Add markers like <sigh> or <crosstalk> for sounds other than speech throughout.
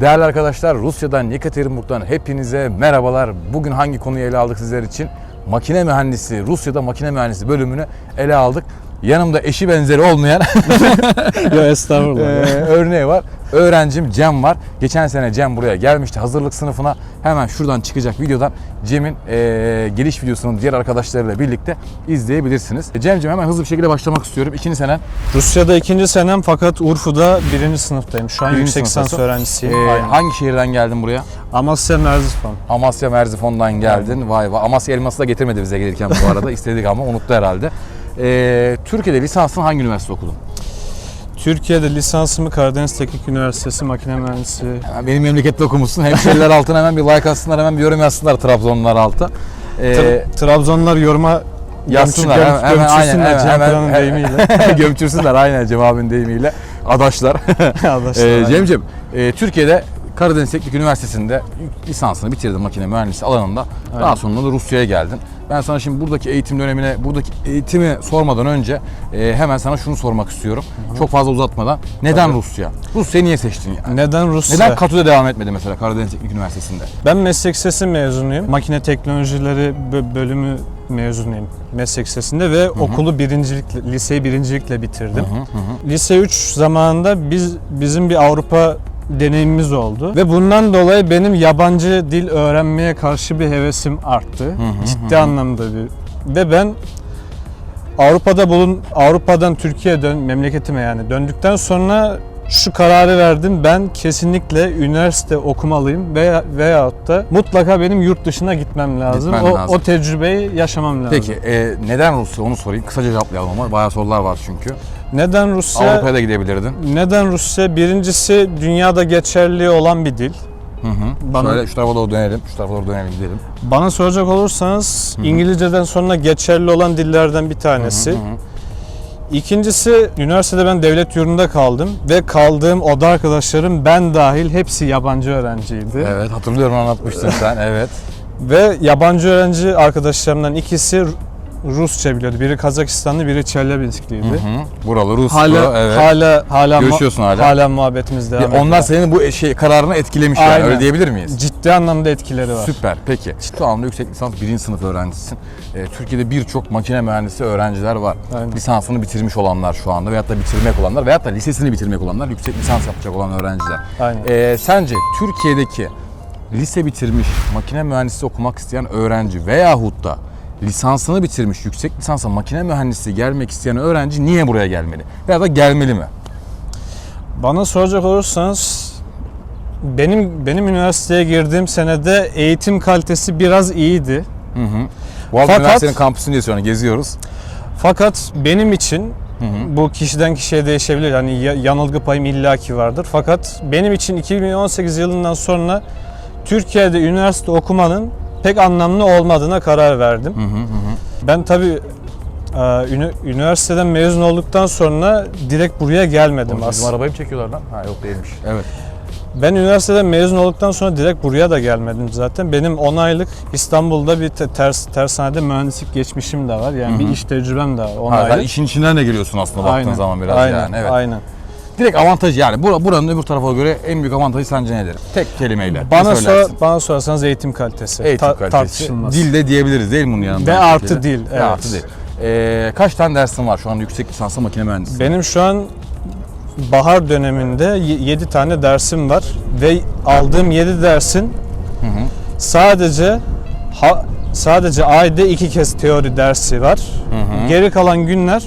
Değerli arkadaşlar Rusya'dan Yekaterinburg'dan hepinize merhabalar. Bugün hangi konuyu ele aldık sizler için? Makine mühendisi, Rusya'da makine mühendisi bölümünü ele aldık. Yanımda eşi benzeri olmayan <laughs> Yo estağfurullah. Ee, örneği var. Öğrencim Cem var. Geçen sene Cem buraya gelmişti hazırlık sınıfına. Hemen şuradan çıkacak videodan Cem'in ee, geliş videosunu diğer arkadaşlarıyla birlikte izleyebilirsiniz. Cem'cim hemen hızlı bir şekilde başlamak istiyorum. İkinci senen Rusya'da ikinci senem fakat Urfu'da birinci sınıftayım. Şu an Birinci yüksek lisans öğrencisiyim. ee, Aynen. hangi şehirden geldin buraya? Amasya Merzifon. Amasya Merzifon'dan geldin. Vay vay. Amasya elması da getirmedi bize gelirken bu arada. <laughs> İstedik ama unuttu herhalde. Ee, Türkiye'de lisansını hangi üniversite okudun? Türkiye'de lisansımı Karadeniz Teknik Üniversitesi Makine Mühendisi. Hemen benim memlekette okumuşsun. Hemşeriler altına hemen bir like atsınlar, hemen bir yorum yazsınlar Trabzonlular alta. Ee, Tra- Trabzonlar yoruma yazsınlar. göm- Hemen, hemen, gömçürsünler aynen, Cem hemen, hemen, deyimiyle. <laughs> gömçürsünler aynen Cem abinin deyimiyle. Adaşlar. <laughs> Arkadaşlar, ee. Cem'ciğim, e, Türkiye'de Karadeniz Teknik Üniversitesi'nde lisansını bitirdin makine mühendisi alanında. Daha Aynen. sonra da Rusya'ya geldin. Ben sana şimdi buradaki eğitim dönemine, buradaki eğitimi sormadan önce e, hemen sana şunu sormak istiyorum. Çok fazla uzatmadan. Neden Tabii. Rusya? Rusya'yı niye seçtin yani? Neden Rusya? Neden Katu'da devam etmedi mesela Karadeniz Teknik Üniversitesi'nde? Ben meslek lisesi mezunuyum. Makine teknolojileri bö- bölümü mezunuyum meslek lisesinde ve okulu birincilikle, liseyi birincilikle bitirdim. Hı hı hı. Lise 3 zamanında biz bizim bir Avrupa deneyimimiz oldu ve bundan dolayı benim yabancı dil öğrenmeye karşı bir hevesim arttı. hı, Ciddi anlamda bir ve ben Avrupa'da bulun Avrupa'dan Türkiye'ye dön memleketime yani döndükten sonra şu kararı verdim. Ben kesinlikle üniversite okumalıyım veya veyahut da mutlaka benim yurt dışına gitmem lazım. Gitmen o, lazım. o tecrübeyi yaşamam lazım. Peki e, neden Rusya onu sorayım. Kısaca cevaplayalım ama bayağı sorular var çünkü. Neden Rusya? Avrupa'ya da gidebilirdin. Neden Rusya? Birincisi dünyada geçerli olan bir dil. Hı hı. Bana- Şöyle şu tarafa doğru dönelim. Şu tarafa doğru dönelim gidelim. Bana soracak olursanız İngilizceden sonra geçerli olan dillerden bir tanesi. Hı hı. İkincisi üniversitede ben devlet yurdunda kaldım ve kaldığım oda arkadaşlarım ben dahil hepsi yabancı öğrenciydi. Evet hatırlıyorum anlatmıştın sen. Evet. <laughs> Ve yabancı öğrenci arkadaşlarımdan ikisi Rusça biliyordu. Biri Kazakistanlı, biri Çerlebinskliydi. Hı hı. Buralı Ruslu. Hala evet. hala hala Görüşüyorsun hala. hala muhabbetimiz devam ediyor. onlar senin bu şey kararını etkilemiş yani Aynen. öyle diyebilir miyiz? ciddi anlamda etkileri var. Süper. Peki. Şu anda yüksek lisans birinci sınıf öğrencisin. Ee, Türkiye'de birçok makine mühendisi öğrenciler var. Aynen. Lisansını bitirmiş olanlar şu anda veyahut da bitirmek olanlar veyahut da lisesini bitirmek olanlar, yüksek lisans yapacak olan öğrenciler. Aynen. Ee, sence Türkiye'deki lise bitirmiş makine mühendisi okumak isteyen öğrenci veyahut da lisansını bitirmiş yüksek lisansa makine mühendisi gelmek isteyen öğrenci niye buraya gelmeli? Veya da gelmeli mi? Bana soracak olursanız benim benim üniversiteye girdiğim senede eğitim kalitesi biraz iyiydi. Hı hı. Boğaziçi Fakat- Üniversitesi'nin kampüsündeyiz şu an geziyoruz. Fakat benim için bu kişiden kişiye değişebilir. Hani ya- yanılgı payım illaki vardır. Fakat benim için 2018 yılından sonra Türkiye'de üniversite okumanın pek anlamlı olmadığına karar verdim. Hı hı hı. Ben tabii e, üniversiteden mezun olduktan sonra direkt buraya gelmedim Bizim aslında. arabayı mı çekiyorlar lan? Ha yok değilmiş. Evet. Ben üniversiteden mezun olduktan sonra direkt buraya da gelmedim zaten. Benim 10 aylık İstanbul'da bir te- ters tersanede mühendislik geçmişim de var. Yani bir iş tecrübem de var 10 Ha, sen aylık. işin içinden de geliyorsun aslında baktığın Aynen, zaman biraz aynen, yani. Evet. Aynen. Direkt avantajı yani bura, buranın öbür tarafa göre en büyük avantajı sence nedir? Tek kelimeyle. Bana sor, bana sorarsanız eğitim kalitesi. Eğitim Ta- kalitesi. Tartışılmaz. Dil de diyebiliriz değil mi bunun yanında? Ve artı dil, Ve evet. artı dil. Ee, kaç tane dersin var şu anda yüksek lisansa makine mühendisliği? Benim şu an bahar döneminde 7 tane dersim var ve aldığım 7 dersin Hı hı. sadece ha, sadece ayda iki kez teori dersi var. hı. Geri kalan günler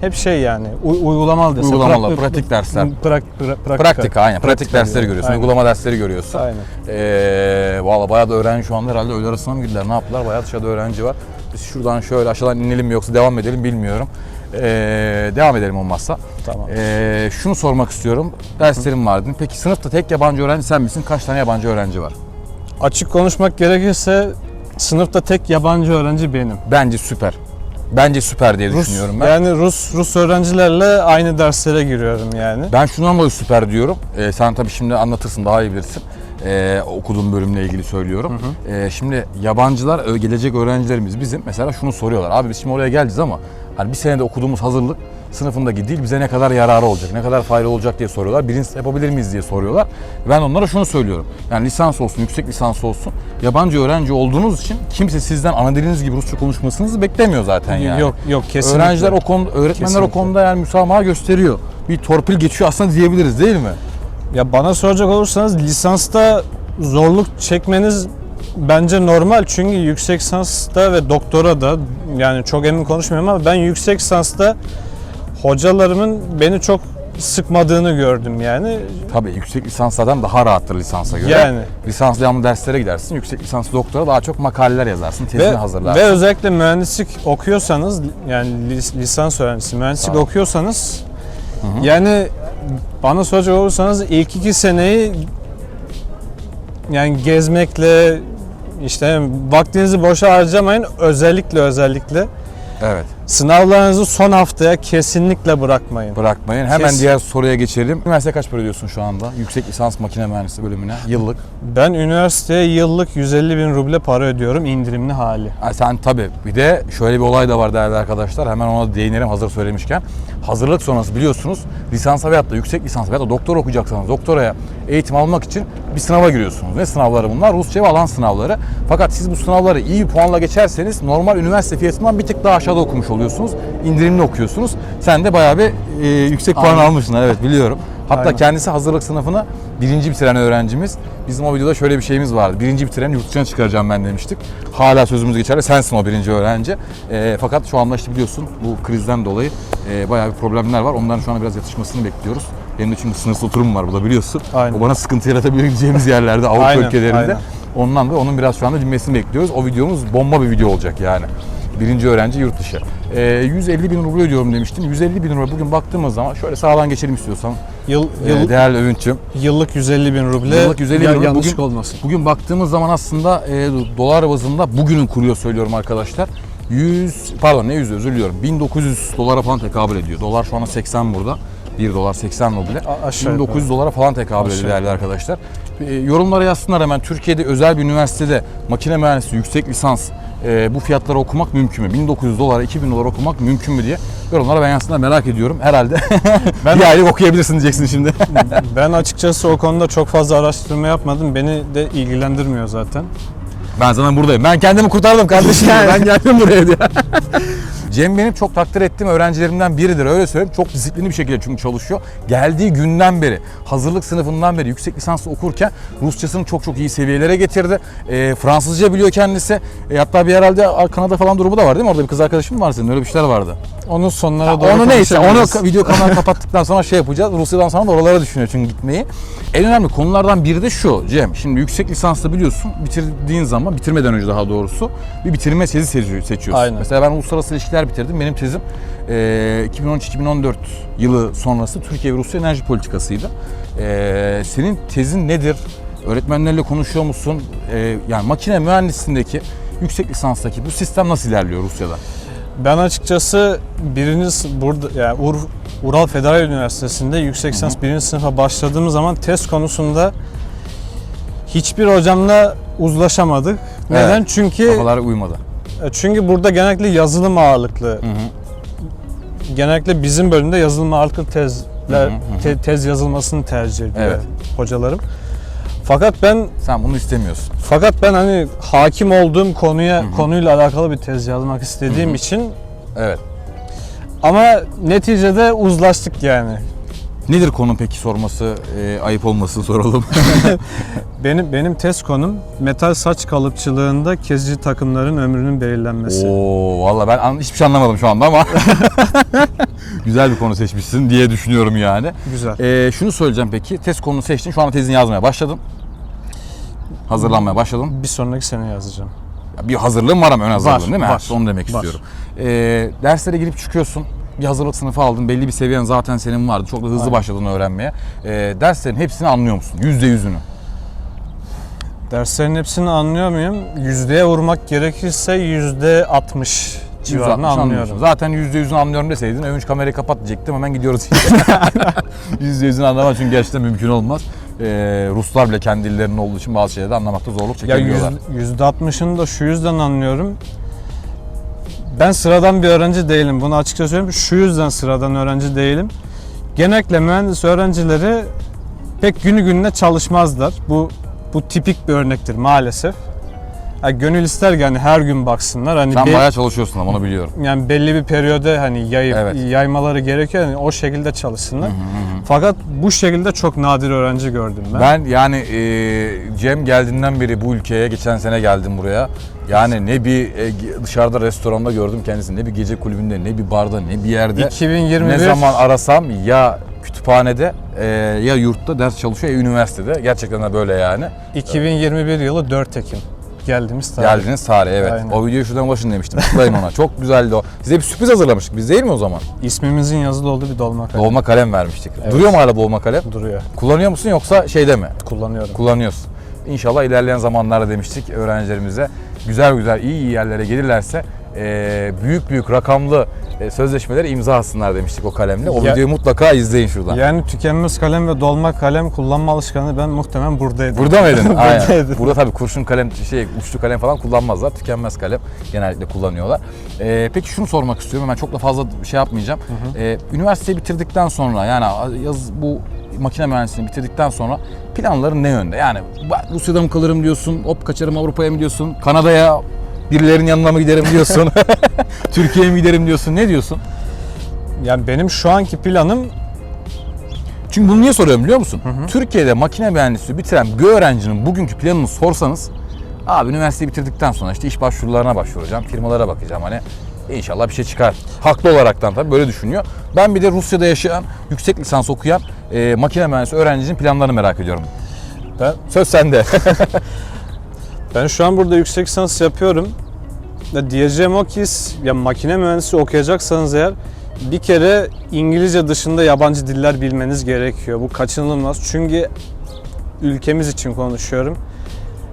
hep şey yani uy- uygulamalı desem. Uygulamalı, Pra- pratik dersler. Prak, pra- praktika. Pratik aynen. Pratik, dersleri yani. görüyorsun. Aynen. Uygulama dersleri görüyorsun. Aynen. Ee, Valla bayağı da öğrenci şu anda herhalde öğle arasına mı girdiler? Ne yaptılar? Bayağı dışarıda öğrenci var. Biz şuradan şöyle aşağıdan inelim mi yoksa devam edelim bilmiyorum. Ee, devam edelim olmazsa. Tamam. Ee, şunu sormak istiyorum. Derslerim vardı. Peki sınıfta tek yabancı öğrenci sen misin? Kaç tane yabancı öğrenci var? Açık konuşmak gerekirse sınıfta tek yabancı öğrenci benim. Bence süper. Bence süper diye Rus, düşünüyorum ben. Yani Rus Rus öğrencilerle aynı derslere giriyorum yani. Ben şundan dolayı süper diyorum. Ee, sen tabii şimdi anlatırsın daha iyi bilirsin. Ee, okuduğum bölümle ilgili söylüyorum. Ee, şimdi yabancılar, gelecek öğrencilerimiz bizim mesela şunu soruyorlar. Abi biz şimdi oraya geleceğiz ama hani bir senede okuduğumuz hazırlık sınıfındaki dil bize ne kadar yararı olacak, ne kadar faydalı olacak diye soruyorlar. Birinci yapabilir miyiz diye soruyorlar. Ben onlara şunu söylüyorum. Yani lisans olsun, yüksek lisans olsun. Yabancı öğrenci olduğunuz için kimse sizden ana diliniz gibi Rusça konuşmasınızı beklemiyor zaten yani. Yok yok kesinlikle. Öğrenciler o konuda, öğretmenler o Kesinlikle. konuda yani müsamaha gösteriyor. Bir torpil geçiyor aslında diyebiliriz değil mi? Ya bana soracak olursanız lisansta zorluk çekmeniz bence normal çünkü yüksek lisansta ve doktora da yani çok emin konuşmuyorum ama ben yüksek lisansta hocalarımın beni çok sıkmadığını gördüm yani. Tabii yüksek lisanslardan daha rahattır lisansa göre. Yani. Lisans devamlı derslere gidersin. Yüksek lisans doktora daha çok makaleler yazarsın, tezini Ve, hazırlarsın. ve özellikle mühendislik okuyorsanız yani lis- lisans öğrencisi mühendislik Tamam. okuyorsanız yani bana soracak olursanız ilk iki seneyi yani gezmekle işte vaktinizi boşa harcamayın özellikle özellikle Evet. Sınavlarınızı son haftaya kesinlikle bırakmayın. Bırakmayın. Hemen Kes- diğer soruya geçelim. Üniversite kaç para ödüyorsun şu anda? Yüksek lisans makine mühendisliği bölümüne yıllık. Ben üniversiteye yıllık 150 bin ruble para ödüyorum indirimli hali. Ha, sen tabii bir de şöyle bir olay da var değerli arkadaşlar. Hemen ona değinelim hazır söylemişken. Hazırlık sonrası biliyorsunuz lisansa veyahut da yüksek lisans veyahut da doktora okuyacaksanız doktoraya eğitim almak için bir sınava giriyorsunuz. Ne sınavları bunlar? Rusça ve alan sınavları. Fakat siz bu sınavları iyi bir puanla geçerseniz normal üniversite fiyatından bir tık daha aşağıda okumuş oluyorsunuz. İndirimli okuyorsunuz. Sen de bayağı bir e, yüksek puan Aynen. almışsın evet biliyorum. Hatta Aynen. kendisi hazırlık sınıfını birinci bitiren öğrencimiz. Bizim o videoda şöyle bir şeyimiz vardı. Birinci bitiren yurt dışına çıkaracağım ben demiştik. Hala sözümüz geçerli. Sensin o birinci öğrenci. Ee, fakat şu anda işte biliyorsun bu krizden dolayı e, bayağı bir problemler var. Onların şu anda biraz yatışmasını bekliyoruz. Benim de çünkü sınırsız oturum var burada biliyorsun. Aynen. O bana sıkıntı yaratabileceğimiz yerlerde Avrupa Aynen, ülkelerinde. aynen. Ondan da onun biraz şu anda dinmesini bekliyoruz. O videomuz bomba bir video olacak yani. Birinci öğrenci yurt dışı. Ee, 150 bin ruble ödüyorum demiştim. 150 bin ruble bugün baktığımız zaman şöyle sağdan geçelim istiyorsan. Yıl, Ee, yıl, değerli Övünç'üm. yıllık 150 bin ruble. Yıllık 150 bin Ya- ruble. yanlışlık Bugün- olmasın. Bugün baktığımız zaman aslında e, dolar bazında bugünün kuruyor söylüyorum arkadaşlar. 100 pardon ne 100 özür diliyorum. 1900 dolara falan tekabül ediyor. Dolar şu anda 80 burada. 1 dolar 80 ruble. Aşağı 1900 dolara falan tekabül ediyor değerli arkadaşlar. E, yorumlara yazsınlar hemen Türkiye'de özel bir üniversitede makine mühendisliği yüksek lisans e, bu fiyatlara okumak mümkün mü? 1900 dolara 2000 dolar okumak mümkün mü diye yorumlara ben yazsınlar merak ediyorum. Herhalde <laughs> Ben- bir aylık okuyabilirsin diyeceksin şimdi. <laughs> Ben açıkçası o konuda çok fazla araştırma yapmadım. Beni de ilgilendirmiyor zaten. Ben zaten buradayım. Ben kendimi kurtardım kardeşim. <laughs> ben geldim buraya diye. Cem benim çok takdir ettiğim öğrencilerimden biridir. Öyle söyleyeyim. Çok disiplinli bir şekilde çünkü çalışıyor. Geldiği günden beri, hazırlık sınıfından beri yüksek lisans okurken Rusçasını çok çok iyi seviyelere getirdi. E, Fransızca biliyor kendisi. E, hatta bir herhalde Kanada falan durumu da var değil mi? Orada bir kız arkadaşın mı var senin? Öyle bir şeyler vardı. Onu sonlara doğru Onu neyse onu video kanalı <laughs> kapattıktan sonra şey yapacağız. Rusya'dan sonra da oralara düşünüyor çünkü gitmeyi. En önemli konulardan biri de şu Cem. Şimdi yüksek lisansla biliyorsun bitirdiğin zaman bitirmeden önce daha doğrusu bir bitirme tezi seçiyor- seçiyorsun. Aynen. Mesela ben uluslararası ilişkiler bitirdim. Benim tezim e, 2013-2014 yılı sonrası Türkiye ve Rusya enerji politikasıydı. E, senin tezin nedir? Öğretmenlerle konuşuyor musun? E, yani makine mühendisliğindeki yüksek lisanstaki bu sistem nasıl ilerliyor Rusya'da? Ben açıkçası birinci sı- burada yani Ur, Ural Federal Üniversitesi'nde yüksek lisans birinci sınıfa başladığımız zaman test konusunda hiçbir hocamla uzlaşamadık. Neden? Evet. Çünkü Kafalara uymadı. Çünkü burada genellikle yazılım ağırlıklı. Hı hı. Genellikle bizim bölümde yazılım ağırlıklı hı. te- tez yazılmasını tercih ediyor Evet. hocalarım. Fakat ben Sen bunu istemiyorsun. fakat ben hani hakim olduğum konuya Hı hı. konuyla alakalı bir tez yazmak istediğim Hı hı. için Evet. ama neticede uzlaştık yani. Nedir konu peki sorması, e, ayıp olmasın soralım. <laughs> Benim benim test konum metal saç kalıpçılığında kezici takımların ömrünün belirlenmesi. Oo valla ben an- hiçbir şey anlamadım şu anda ama <laughs> güzel bir konu seçmişsin diye düşünüyorum yani. Güzel. E, şunu söyleyeceğim peki, test konunu seçtin, şu anda tezini yazmaya başladın. Hazırlanmaya başladın. Bir sonraki sene yazacağım. Ya Bir hazırlığın var ama ön hazırlığın Var, değil mi? var. Onu demek Var. istiyorum. E, derslere girip çıkıyorsun. Bir hazırlık sınıfı aldın. Belli bir seviyen zaten senin vardı. Çok da hızlı Aynen. başladın öğrenmeye. E, derslerin hepsini anlıyor musun? Yüzde yüzünü. Derslerin hepsini anlıyor muyum? Yüzdeye vurmak gerekirse yüzde 60 civarını 160 anlıyorsun. anlıyorum. Zaten yüzde yüzünü anlıyorum deseydin övünç kamerayı kapat diyecektim hemen gidiyoruz. <laughs> Yüzde yüzünü anlamak çünkü gerçekten mümkün olmaz. Ee, Ruslar bile kendi dillerinin olduğu için bazı şeyleri de anlamakta zorluk Ya çekebiliyorlar. yüz- yüzde 60'ını da şu yüzden anlıyorum. Ben sıradan bir öğrenci değilim. Bunu açıkça söyleyeyim. Şu yüzden sıradan öğrenci değilim. Genellikle mühendis öğrencileri pek günü gününe çalışmazlar. Bu bu tipik bir örnektir maalesef. Ya gönül ister ki hani her gün baksınlar. Hani Sen be- bayağı çalışıyorsun ama onu biliyorum. yani belli bir periyoda hani yayıp Evet. yaymaları gerekiyor. Yani o şekilde çalışsınlar. Fakat bu şekilde çok nadir öğrenci gördüm ben. Ben yani e, Cem geldiğinden beri bu ülkeye geçen sene geldim buraya. Yani ne bir e, dışarıda restoranda gördüm kendisini, ne bir gece kulübünde, ne bir barda, ne bir yerde. 2021 Ne zaman arasam ya kütüphanede e, ya yurtta ders çalışıyor ya üniversitede. Gerçekten de böyle yani. 2021 yılı 4 Ekim geldiğimiz tarih. Geldiniz tarih evet. Aynen. O videoyu şuradan başın demiştim. Tıklayın ona. Çok güzeldi o. Size bir sürpriz hazırlamıştık biz değil mi o zaman? İsmimizin yazılı olduğu bir dolma kalem Dolma kalem vermiştik. Evet. Duruyor mu hala dolma kalem? duruyor. Kullanıyor musun yoksa şeyde mi? Kullanıyorum. kullanıyorsun. İnşallah ilerleyen zamanlarda demiştik öğrencilerimize güzel güzel iyi iyi yerlere gelirlerse e, büyük büyük rakamlı sözleşmeleri imza atsınlar demiştik o kalemle. O Ya- videoyu mutlaka izleyin şuradan. Yani tükenmez kalem ve dolma kalem kullanma alışkanlığı ben muhtemelen buradaydım. Burada mıydın? <laughs> Buradaydım. Burada tabii kurşun kalem, şey uçlu kalem falan kullanmazlar. Tükenmez kalem genellikle kullanıyorlar. E, peki şunu sormak istiyorum. Hemen çok da fazla şey yapmayacağım. E, üniversiteyi bitirdikten sonra yani yaz bu makine mühendisliğini bitirdikten sonra planların ne yönde? Yani "Ben Rusya'da mı kalırım diyorsun, hop kaçarım Avrupa'ya mı diyorsun, Kanada'ya birilerinin yanına mı giderim diyorsun, <laughs> Türkiye'ye mi giderim diyorsun, ne diyorsun? Yani benim şu anki planım Çünkü bunu niye soruyorum biliyor musun? Türkiye'de makine mühendisliği bitiren bir öğrencinin bugünkü planını sorsanız abi üniversiteyi bitirdikten sonra işte iş başvurularına başvuracağım, firmalara bakacağım hani inşallah bir şey çıkar. Haklı olaraktan tabii böyle düşünüyor. Ben bir de Rusya'da yaşayan, yüksek lisans okuyan e, makine mühendisi öğrencinin planlarını merak ediyorum. ben Söz sende. <laughs> ben şu an burada yüksek lisans yapıyorum. Ve diyeceğim o ki ya makine mühendisi okuyacaksanız eğer bir kere İngilizce dışında yabancı diller bilmeniz gerekiyor. Bu kaçınılmaz. Çünkü ülkemiz için konuşuyorum.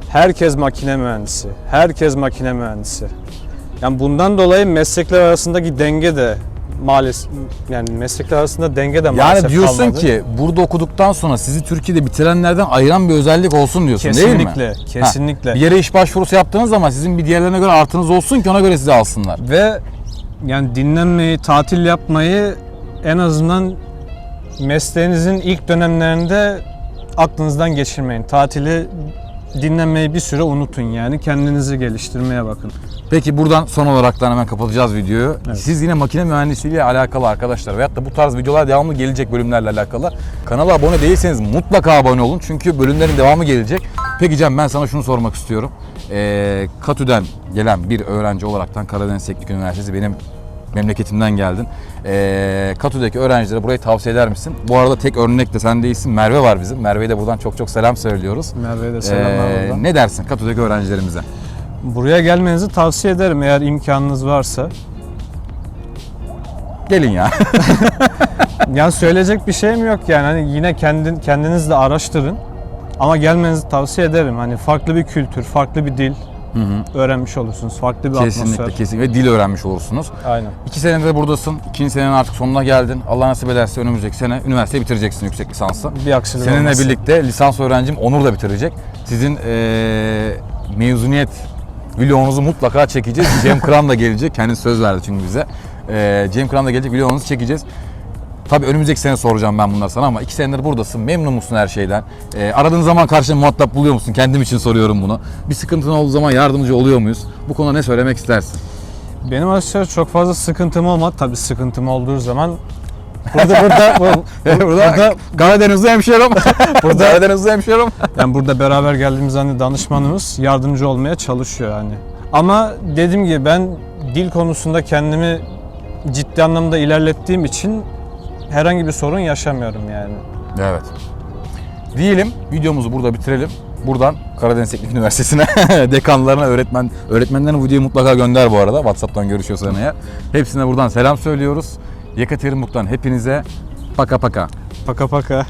Herkes makine mühendisi. Herkes makine mühendisi. Yani bundan dolayı meslekler arasındaki denge de maalesef yani meslekler arasında denge de maalesef yani diyorsun kalmadı. ki burada okuduktan sonra sizi Türkiye'de bitirenlerden ayıran bir özellik olsun diyorsun değil mi? kesinlikle, kesinlikle. Bir yere iş başvurusu yaptığınız zaman sizin bir diğerlerine göre artınız olsun ki ona göre sizi alsınlar. Ve yani dinlenmeyi, tatil yapmayı en azından mesleğinizin ilk dönemlerinde aklınızdan geçirmeyin. Tatili, dinlenmeyi bir süre unutun yani. Kendinizi geliştirmeye bakın. Peki buradan son olarak da hemen kapatacağız videoyu. Evet. Siz yine makine mühendisliğiyle alakalı arkadaşlar veyahut da bu tarz videolar devamlı gelecek bölümlerle alakalı. Kanala abone değilseniz mutlaka abone olun çünkü bölümlerin devamı gelecek. Peki Cem ben sana şunu sormak istiyorum. Ee, Katü'den gelen bir öğrenci olaraktan Karadeniz Teknik Üniversitesi benim memleketimden geldin. Ee, Katü'deki öğrencilere burayı tavsiye eder misin? Bu arada tek örnek de sen değilsin. Merve var bizim. Merve'ye de buradan çok çok selam söylüyoruz. Merve'ye de selamlar Ee, buradan. ne dersin Katü'deki öğrencilerimize? Buraya gelmenizi tavsiye ederim eğer imkanınız varsa. Gelin ya. <laughs> Yani söyleyecek bir şeyim yok yani. Hani yine kendin, kendiniz de araştırın. Ama gelmenizi tavsiye ederim. Hani farklı bir kültür, farklı bir dil öğrenmiş olursunuz. Farklı bir Kesinlikle atmosfer. kesinlikle ve dil öğrenmiş olursunuz. Aynen. İki senedir de buradasın. İkinci senenin artık sonuna geldin. Allah nasip ederse önümüzdeki sene üniversiteyi bitireceksin yüksek lisansı. Bir aksilik Seninle olmazsa. birlikte lisans öğrencim Onur da bitirecek. Sizin eee mezuniyet vlogunuzu mutlaka çekeceğiz. Cem Kıran da gelecek. Kendisi söz verdi çünkü bize. Eee Cem Kıran da gelecek. Vlogunuzu çekeceğiz. Tabii önümüzdeki sene soracağım ben bunları sana ama iki senedir buradasın. Memnun musun her şeyden? Eee aradığın zaman karşına muhatap buluyor musun? Kendim için soruyorum bunu. Bir sıkıntın olduğu zaman yardımcı oluyor muyuz? Bu konuda ne söylemek istersin? Benim açıkçası çok fazla sıkıntım olmadı. Tabii sıkıntım olduğu zaman burada burada bu- <laughs> burada, burada Karadenizli hemşerim. <laughs> burada Karadenizli hemşerim. yani burada beraber geldiğimiz hani danışmanımız yardımcı olmaya çalışıyor hani. Ama dediğim gibi ben dil konusunda kendimi ciddi anlamda ilerlettiğim için herhangi bir sorun yaşamıyorum yani. Evet. Diyelim videomuzu burada bitirelim. Buradan Karadeniz Teknik Üniversitesi'ne <laughs> dekanlarına, öğretmen öğretmenlerine videoyu mutlaka gönder bu arada. WhatsApp'tan görüşüyorsan eğer. Hepsine buradan selam söylüyoruz. Yekaterinburg'dan hepinize paka paka. Paka paka.